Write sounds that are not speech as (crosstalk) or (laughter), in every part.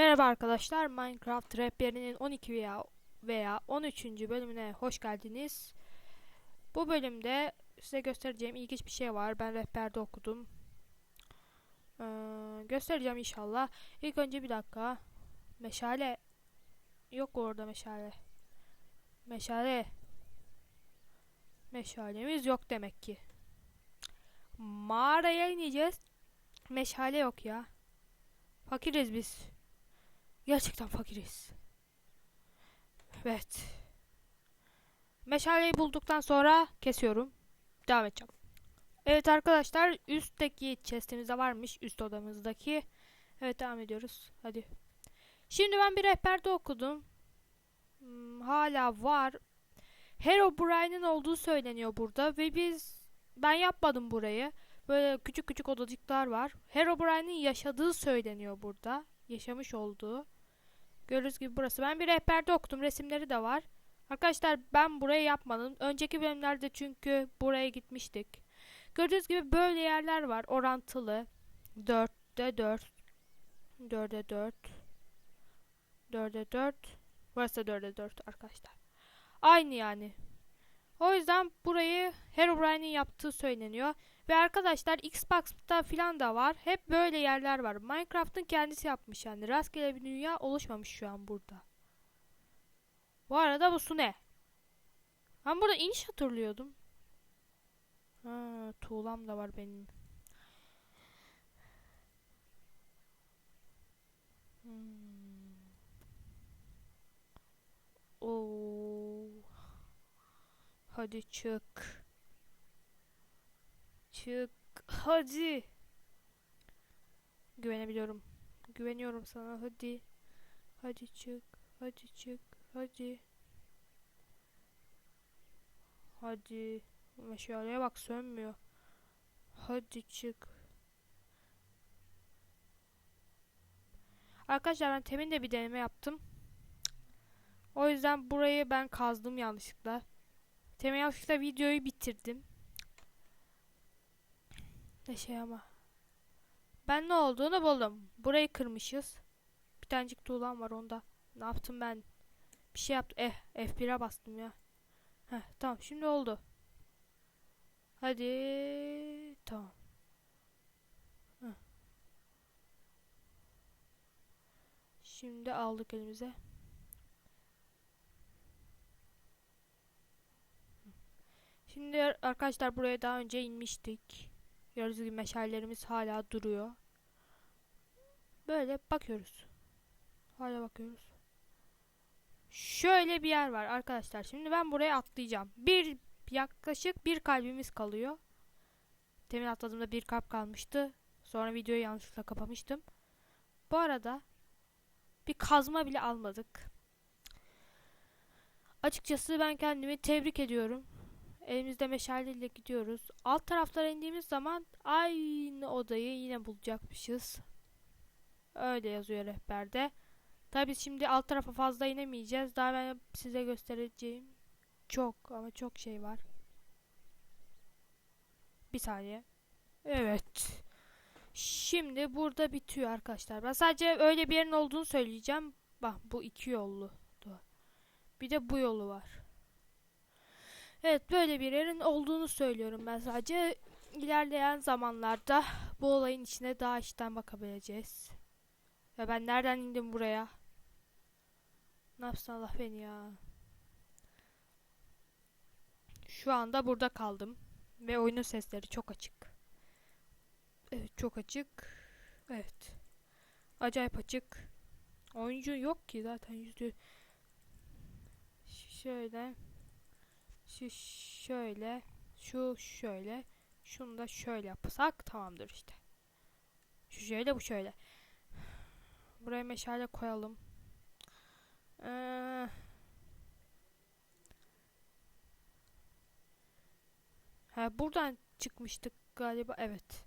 Merhaba arkadaşlar, Minecraft rehberinin 12 veya veya 13. bölümüne hoş geldiniz. Bu bölümde size göstereceğim ilginç bir şey var. Ben rehberde okudum. Ee, göstereceğim inşallah. İlk önce bir dakika. Meşale. Yok orada meşale. Meşale. Meşalemiz yok demek ki. Mağaraya ineceğiz. Meşale yok ya. Fakiriz biz. Gerçekten fakiriz. Evet. Meşaleyi bulduktan sonra kesiyorum. Devam edeceğim. Evet arkadaşlar üstteki chestimizde varmış. Üst odamızdaki. Evet devam ediyoruz. Hadi. Şimdi ben bir rehberde okudum. Hmm, hala var. Herobrine'in olduğu söyleniyor burada ve biz ben yapmadım burayı. Böyle küçük küçük odacıklar var. Herobrine'in yaşadığı söyleniyor burada. Yaşamış olduğu. Gördüğünüz gibi burası. Ben bir rehberde okudum. Resimleri de var. Arkadaşlar ben burayı yapmadım. Önceki bölümlerde çünkü buraya gitmiştik. Gördüğünüz gibi böyle yerler var. Orantılı. 4'te 4. 4'e 4. 4'e 4. Burası da 4'e 4 arkadaşlar. Aynı yani. O yüzden burayı Herobrine'in yaptığı söyleniyor. Ve arkadaşlar Xbox'ta filan da var. Hep böyle yerler var. Minecraft'ın kendisi yapmış yani. Rastgele bir dünya oluşmamış şu an burada. Bu arada bu su ne? Ben burada iniş hatırlıyordum. Ha, tuğlam da var benim. Hmm. Oo. Hadi çık. Çık. Hadi. Güvenebiliyorum. Güveniyorum sana. Hadi. Hadi çık. Hadi çık. Hadi. Hadi. Meşaleye bak sönmüyor. Hadi çık. Arkadaşlar ben temin de bir deneme yaptım. O yüzden burayı ben kazdım yanlışlıkla. Temin yanlışlıkla videoyu bitirdim. Ne şey ama. Ben ne olduğunu buldum. Burayı kırmışız. Bir tanecik tuğlam var onda. Ne yaptım ben? Bir şey yaptım. Eh F1'e bastım ya. Heh tamam şimdi oldu. Hadi tamam. Heh. Şimdi aldık elimize. Şimdi arkadaşlar buraya daha önce inmiştik. Gördüğünüz gibi meşallerimiz hala duruyor. Böyle bakıyoruz. Hala bakıyoruz. Şöyle bir yer var arkadaşlar. Şimdi ben buraya atlayacağım. Bir yaklaşık bir kalbimiz kalıyor. Temin atladığımda bir kalp kalmıştı. Sonra videoyu yanlışlıkla kapamıştım. Bu arada bir kazma bile almadık. Açıkçası ben kendimi tebrik ediyorum. Elimizde meşaleyle gidiyoruz. Alt taraflara indiğimiz zaman aynı odayı yine bulacakmışız. Öyle yazıyor rehberde. Tabi şimdi alt tarafa fazla inemeyeceğiz. Daha ben size göstereceğim çok ama çok şey var. Bir saniye. Evet. Şimdi burada bitiyor arkadaşlar. Ben sadece öyle bir yerin olduğunu söyleyeceğim. Bak bu iki yollu. Bir de bu yolu var. Evet böyle bir yerin olduğunu söylüyorum ben sadece. ilerleyen zamanlarda bu olayın içine daha içten bakabileceğiz. Ve ben nereden indim buraya? Ne yapsın Allah beni ya. Şu anda burada kaldım. Ve oyunun sesleri çok açık. Evet çok açık. Evet. Acayip açık. Oyuncu yok ki zaten yüzü. Şöyle. Şu şöyle. Şu şöyle. Şunu da şöyle yapsak tamamdır işte. Şu şöyle bu şöyle. Buraya meşale koyalım. Ee, ha buradan çıkmıştık galiba. Evet.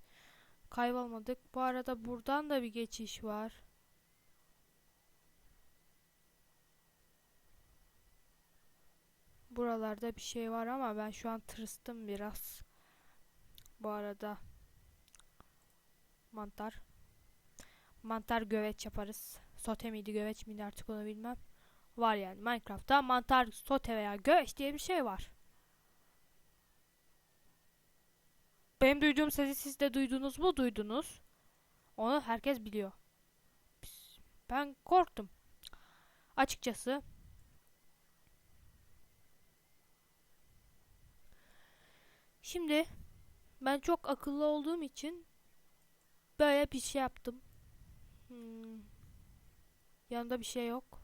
Kaybolmadık. Bu arada buradan da bir geçiş var. Buralarda bir şey var ama ben şu an tırstım biraz. Bu arada mantar mantar göveç yaparız Sote miydi göveç miydi artık onu bilmem. Var yani Minecraft'ta mantar sote veya göveç diye bir şey var. Benim duyduğum sesi siz de duydunuz mu? Duydunuz. Onu herkes biliyor. Ben korktum. Açıkçası. Şimdi ben çok akıllı olduğum için böyle bir şey yaptım. Hmm. Yanında bir şey yok.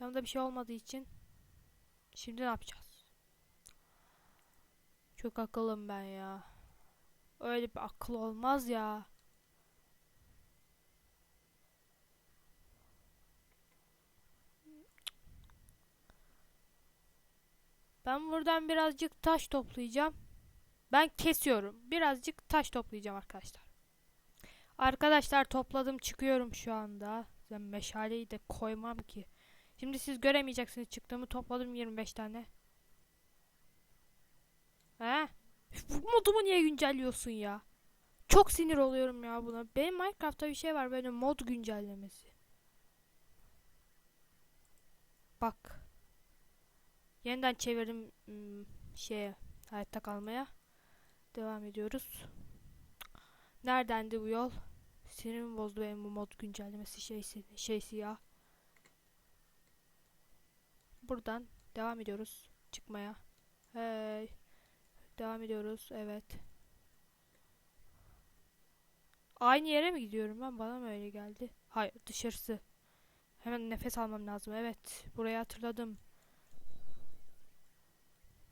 Yanında bir şey olmadığı için şimdi ne yapacağız? Çok akıllım ben ya. Öyle bir akıl olmaz ya. Ben buradan birazcık taş toplayacağım. Ben kesiyorum. Birazcık taş toplayacağım arkadaşlar. Arkadaşlar topladım çıkıyorum şu anda. Ben meşaleyi de koymam ki. Şimdi siz göremeyeceksiniz çıktığımı topladım 25 tane. He? Bu modumu niye güncelliyorsun ya? Çok sinir oluyorum ya buna. Benim Minecraft'ta bir şey var böyle mod güncellemesi. Bak. Yeniden çevirdim şeye hayatta kalmaya. Devam ediyoruz. Neredendi bu yol? Sinirimi bozdu benim bu mod güncellemesi şeysi, şeysi ya. Buradan devam ediyoruz çıkmaya. Hey. Devam ediyoruz. Evet. Aynı yere mi gidiyorum ben? Bana mı öyle geldi? Hayır dışarısı. Hemen nefes almam lazım. Evet. Burayı hatırladım.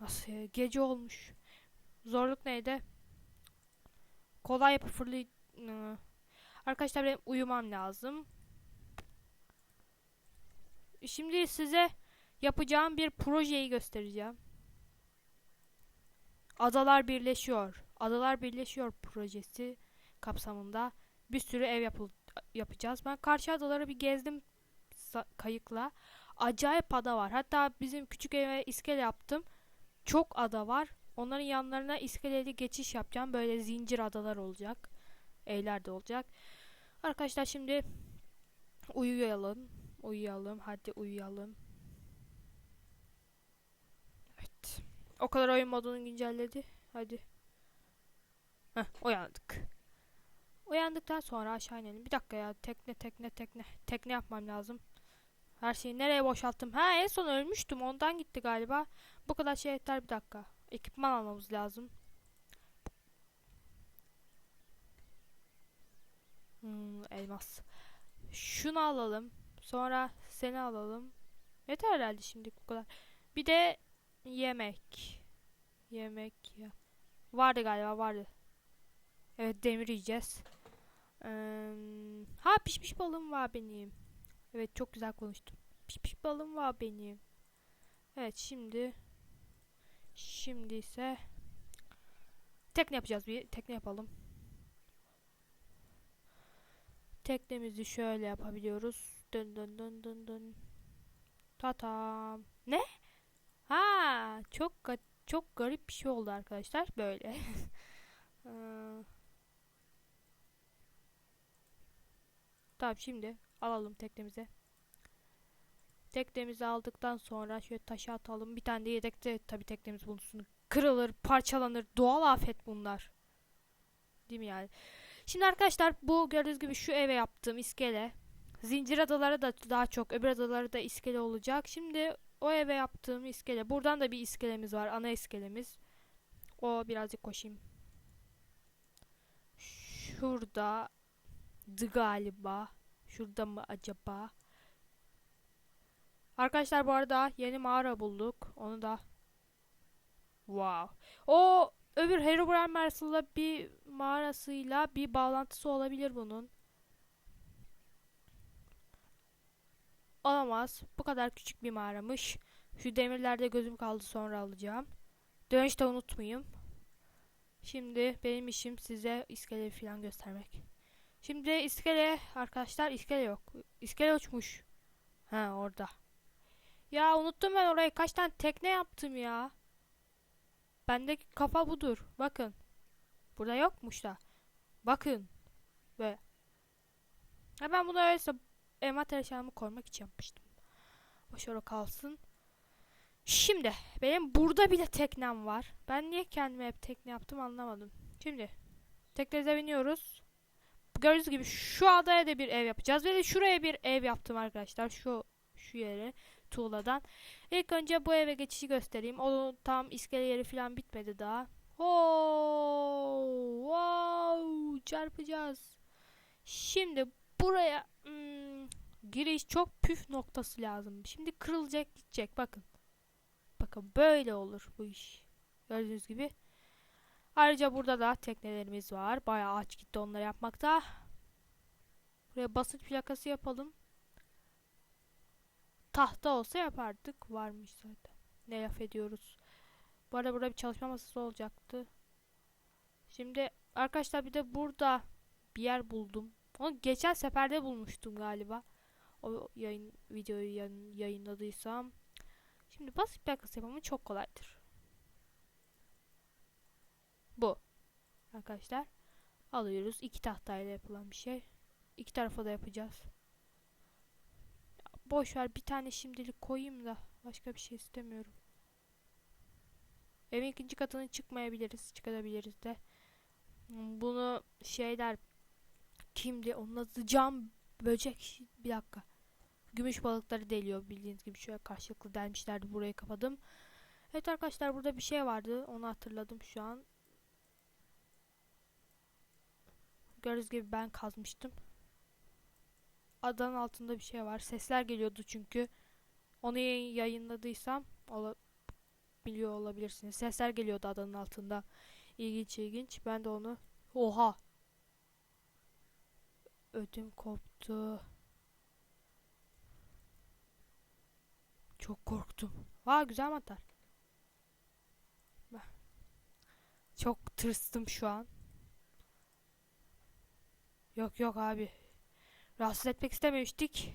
Nasıl ya? Gece olmuş. Zorluk neydi? Kolay yapı fırlay... Iı. Arkadaşlar benim uyumam lazım. Şimdi size yapacağım bir projeyi göstereceğim. Adalar Birleşiyor. Adalar Birleşiyor projesi kapsamında bir sürü ev yapıl yapacağız. Ben karşı adaları bir gezdim kayıkla. Acayip ada var. Hatta bizim küçük eve iskele yaptım. Çok ada var. Onların yanlarına iskeleli geçiş yapacağım. Böyle zincir adalar olacak. Evler de olacak. Arkadaşlar şimdi uyuyalım. Uyuyalım. Hadi uyuyalım. Evet. O kadar oyun modunu güncelledi. Hadi. Heh, uyandık. Uyandıktan sonra aşağı inelim. Bir dakika ya. Tekne tekne tekne. Tekne yapmam lazım. Her şeyi nereye boşalttım? Ha en son ölmüştüm. Ondan gitti galiba. Bu kadar şey yeter bir dakika. Ekipman almamız lazım. Hmm, elmas. Şunu alalım. Sonra seni alalım. Yeter herhalde şimdi bu kadar. Bir de yemek. Yemek ya. Vardı galiba vardı. Evet demir yiyeceğiz. Ee, ha pişmiş balım var benim. Evet çok güzel konuştum. Pişmiş balım var benim. Evet şimdi şimdi ise tekne yapacağız bir tekne yapalım. Teknemizi şöyle yapabiliyoruz. Dön dön dön dön dön. Tatam. Ne? Ha, çok çok garip bir şey oldu arkadaşlar böyle. (laughs) tamam şimdi alalım teknemize. Teknemizi aldıktan sonra şöyle taşı atalım. Bir tane de yedekte tabi teknemiz bulunsun. Kırılır, parçalanır. Doğal afet bunlar. Değil mi yani? Şimdi arkadaşlar bu gördüğünüz gibi şu eve yaptığım iskele. Zincir adaları da daha çok öbür adaları da iskele olacak. Şimdi o eve yaptığım iskele. Buradan da bir iskelemiz var. Ana iskelemiz. O birazcık koşayım. Şurada galiba. Şurada mı acaba? Arkadaşlar bu arada yeni mağara bulduk. Onu da Wow. O öbür Herobrine mağarasıyla bir mağarasıyla bir bağlantısı olabilir bunun. Olamaz. Bu kadar küçük bir mağaramış. Şu demirlerde gözüm kaldı sonra alacağım. Dönüşte unutmayayım. Şimdi benim işim size iskele falan göstermek. Şimdi iskele arkadaşlar iskele yok. İskele uçmuş. Ha orada. Ya unuttum ben orayı. Kaç tane tekne yaptım ya. Bendeki kafa budur. Bakın. Burada yokmuş da. Bakın. Böyle. Ha ben bunu öyleyse envanter eşyamı koymak için yapmıştım. Boş ver o kalsın. Şimdi benim burada bile teknem var. Ben niye kendime hep tekne yaptım anlamadım. Şimdi teknemize biniyoruz. Gördüğünüz gibi şu adaya da bir ev yapacağız. Ve de şuraya bir ev yaptım arkadaşlar. Şu şu yere tuğladan. İlk önce bu eve geçişi göstereyim. O tam iskele yeri falan bitmedi daha. Oo, wow, çarpacağız. Şimdi buraya hmm, giriş çok püf noktası lazım. Şimdi kırılacak gidecek bakın. Bakın böyle olur bu iş. Gördüğünüz gibi. Ayrıca burada da teknelerimiz var. Bayağı aç gitti onları yapmakta. Buraya basınç plakası yapalım. Tahta olsa yapardık. Varmış zaten. Ne laf ediyoruz. Bu arada burada bir çalışma masası olacaktı. Şimdi arkadaşlar bir de burada bir yer buldum. Onu geçen seferde bulmuştum galiba. O yayın videoyu yayın, yayınladıysam. Şimdi basit plakası yapımı çok kolaydır. Bu. Arkadaşlar. Alıyoruz. iki tahtayla yapılan bir şey. İki tarafa da yapacağız. Boş ver bir tane şimdilik koyayım da başka bir şey istemiyorum. Evin ikinci katına çıkmayabiliriz. Çıkabiliriz de. Bunu şeyler kimdi? Onun adı cam böcek. Bir dakika. Gümüş balıkları deliyor bildiğiniz gibi şöyle karşılıklı delmişlerdi. Burayı kapadım. Evet arkadaşlar burada bir şey vardı. Onu hatırladım şu an. Gördüğünüz gibi ben kazmıştım. Adanın altında bir şey var. Sesler geliyordu çünkü. Onu yayınladıysam ola biliyor olabilirsiniz. Sesler geliyordu adanın altında. İlginç ilginç. Ben de onu oha ödüm koptu. Çok korktum. Aa güzel mantar. Çok tırstım şu an. Yok yok abi. Rahatsız etmek istememiştik.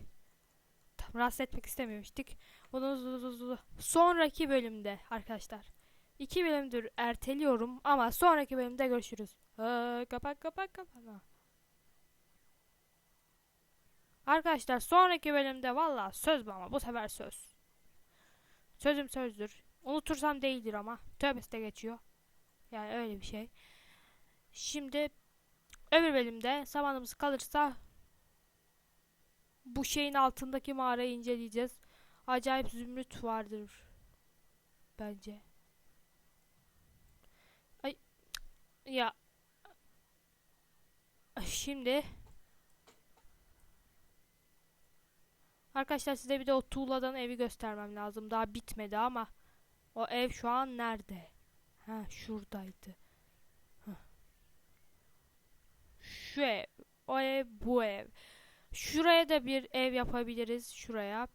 Tam rahatsız etmek istememiştik. Bunu sonraki bölümde arkadaşlar. İki bölümdür erteliyorum ama sonraki bölümde görüşürüz. Ha, kapak kapak kapak. Arkadaşlar sonraki bölümde valla söz mü ama bu sefer söz. Sözüm sözdür. Unutursam değildir ama. Tövbesi de geçiyor. Yani öyle bir şey. Şimdi öbür bölümde zamanımız kalırsa bu şeyin altındaki mağarayı inceleyeceğiz. Acayip zümrüt vardır. Bence. Ay ya şimdi Arkadaşlar size bir de o tuğladan evi göstermem lazım. Daha bitmedi ama o ev şu an nerede? Ha şuradaydı. Heh. Şu ev. O ev bu ev. Şuraya da bir ev yapabiliriz. Şuraya.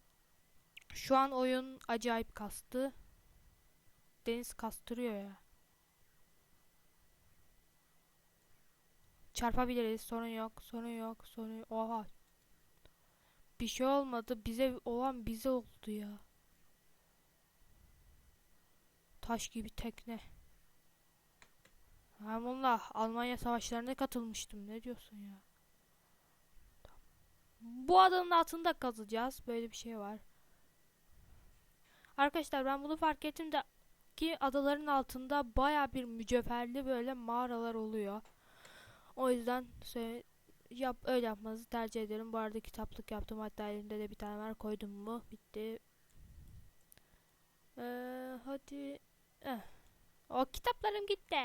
Şu an oyun acayip kastı. Deniz kastırıyor ya. Çarpabiliriz. Sorun yok. Sorun yok. Sorun yok. Oha. Bir şey olmadı. Bize olan bize oldu ya. Taş gibi tekne. Ben Almanya savaşlarına katılmıştım. Ne diyorsun ya? Bu adanın altında kazacağız. Böyle bir şey var. Arkadaşlar ben bunu fark ettim de ki adaların altında baya bir mücevherli böyle mağaralar oluyor. O yüzden yap öyle yapmanızı tercih ederim. Bu arada kitaplık yaptım. Hatta elimde de bir tane var. Koydum mu? Bitti. Ee, hadi. Eh. O kitaplarım gitti.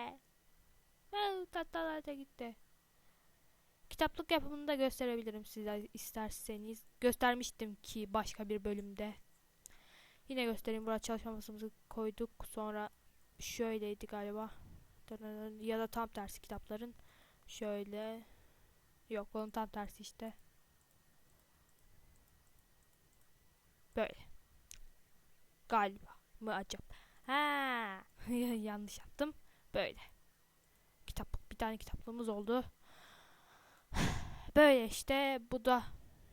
Eh, tatlılar da gitti. Kitaplık yapımını da gösterebilirim size isterseniz. Göstermiştim ki başka bir bölümde. Yine göstereyim. Burada çalışma masamızı koyduk. Sonra şöyleydi galiba. Ya da tam tersi kitapların. Şöyle. Yok onun tam tersi işte. Böyle. Galiba mı acaba? Ha, (laughs) yanlış yaptım. Böyle. Kitap bir tane kitaplığımız oldu. Böyle işte bu da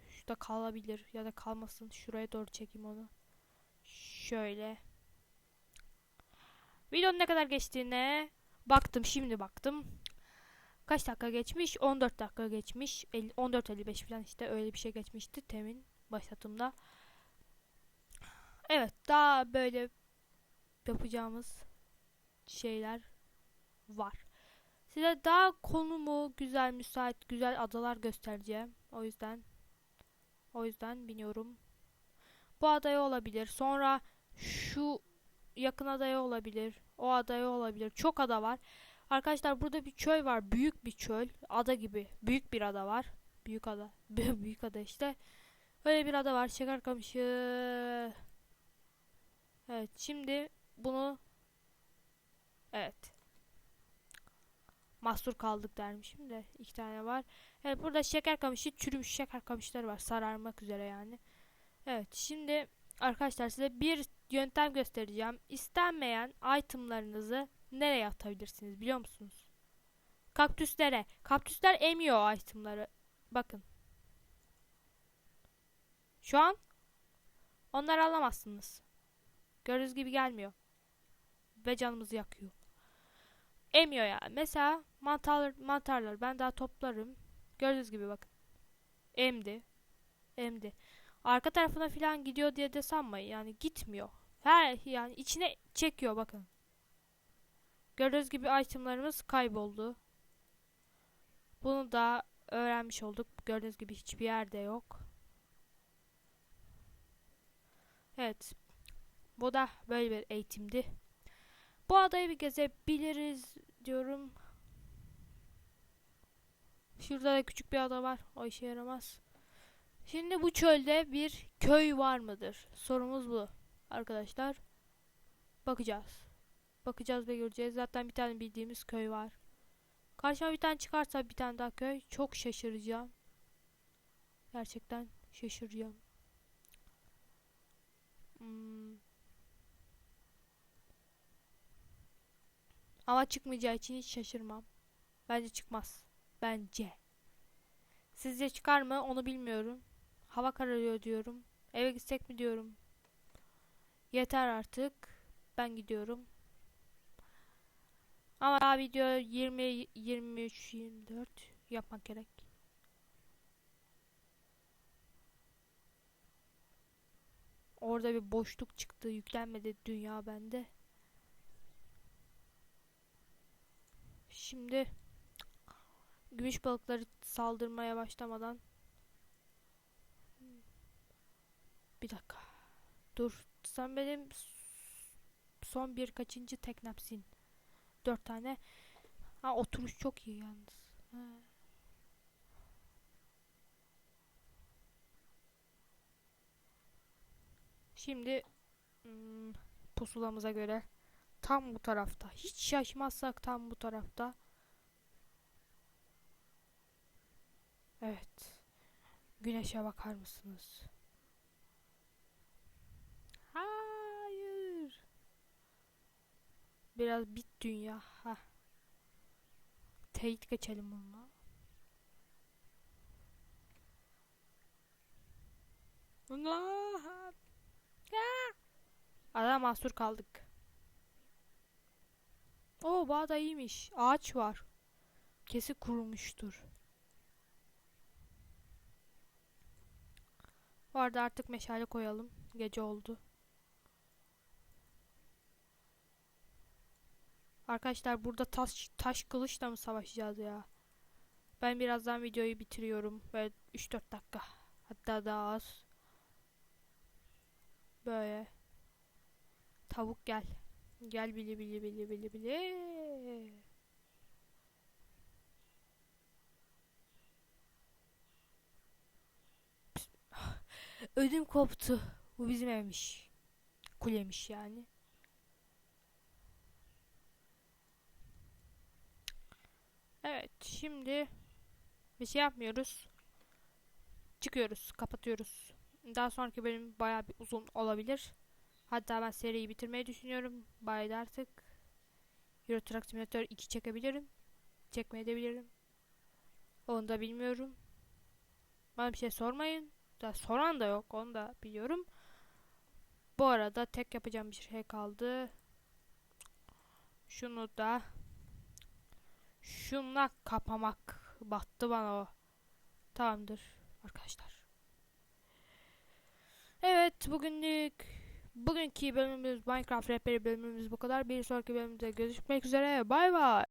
şurada kalabilir ya da kalmasın. Şuraya doğru çekeyim onu. Şöyle. Videonun ne kadar geçtiğine baktım şimdi baktım. Kaç dakika geçmiş? 14 dakika geçmiş. 50 14.55 falan işte öyle bir şey geçmişti temin başlatımda. Evet daha böyle yapacağımız şeyler var. Size daha konumu güzel, müsait, güzel adalar göstereceğim. O yüzden o yüzden biniyorum. Bu adaya olabilir. Sonra şu yakın adaya olabilir. O adaya olabilir. Çok ada var. Arkadaşlar burada bir çöl var. Büyük bir çöl. Ada gibi. Büyük bir ada var. Büyük ada. (laughs) Büyük ada işte. Öyle bir ada var. Şeker kamışı. Evet. Şimdi bunu Evet. Mahsur kaldık dermişim de. iki tane var. Evet burada şeker kamışı çürümüş şeker kamışları var. Sararmak üzere yani. Evet şimdi arkadaşlar size bir yöntem göstereceğim. İstenmeyen itemlarınızı nereye atabilirsiniz biliyor musunuz? Kaktüslere. Kaktüsler emiyor o itemları. Bakın. Şu an onları alamazsınız. Gördüğünüz gibi gelmiyor. Ve canımızı yakıyor. Emiyor ya. Mesela mantarlar, mantarlar ben daha toplarım. Gördüğünüz gibi bakın. Emdi. Emdi. Arka tarafına falan gidiyor diye de sanmayın. Yani gitmiyor. Her yani içine çekiyor bakın. Gördüğünüz gibi itemlarımız kayboldu. Bunu da öğrenmiş olduk. Gördüğünüz gibi hiçbir yerde yok. Evet. Bu da böyle bir eğitimdi. Bu adayı bir gezebiliriz diyorum. Şurada da küçük bir ada var. O işe yaramaz. Şimdi bu çölde bir köy var mıdır? Sorumuz bu. Arkadaşlar. Bakacağız. Bakacağız ve göreceğiz. Zaten bir tane bildiğimiz köy var. Karşıma bir tane çıkarsa bir tane daha köy. Çok şaşıracağım. Gerçekten şaşıracağım. Hmm. Ama çıkmayacağı için hiç şaşırmam. Bence çıkmaz. Bence. Sizce çıkar mı onu bilmiyorum. Hava kararıyor diyorum. Eve gitsek mi diyorum. Yeter artık. Ben gidiyorum. Ama daha video 20, 23, 24 yapmak gerek. Orada bir boşluk çıktı. Yüklenmedi dünya bende. Şimdi gümüş balıkları saldırmaya başlamadan bir dakika. Dur. Sen benim son bir kaçıncı teknemsin? Dört tane. Ha oturuş çok iyi yalnız. Ha. Şimdi hmm, pusulamıza göre tam bu tarafta. Hiç şaşmazsak tam bu tarafta. Evet. Güneşe bakar mısınız? Hayır. Biraz bit dünya. Ha. Teyit geçelim bununla. Allah. Ara mahsur kaldık. O bağ da iyiymiş. Ağaç var. Kesi kurumuştur. Bu arada artık meşale koyalım. Gece oldu. Arkadaşlar burada taş, taş kılıçla mı savaşacağız ya? Ben birazdan videoyu bitiriyorum. Böyle 3-4 dakika. Hatta daha az. Böyle. Tavuk gel. Gel bili bili bili bili bili. (sighs) Ödüm koptu. Bu bizim evmiş. Kulemiş yani. Evet şimdi bir şey yapmıyoruz. Çıkıyoruz. Kapatıyoruz. Daha sonraki bölüm bayağı bir uzun olabilir. Hatta ben seriyi bitirmeyi düşünüyorum. Bayağı da artık Euro Truck Simulator 2 çekebilirim. Çekmeyebilirim. Onu da bilmiyorum. Bana bir şey sormayın. Da soran da yok. Onu da biliyorum. Bu arada tek yapacağım bir şey kaldı. Şunu da Şunla kapamak battı bana o. Tamamdır arkadaşlar. Evet bugünlük bugünkü bölümümüz Minecraft rehberi bölümümüz bu kadar. Bir sonraki bölümde görüşmek üzere. Bay bay.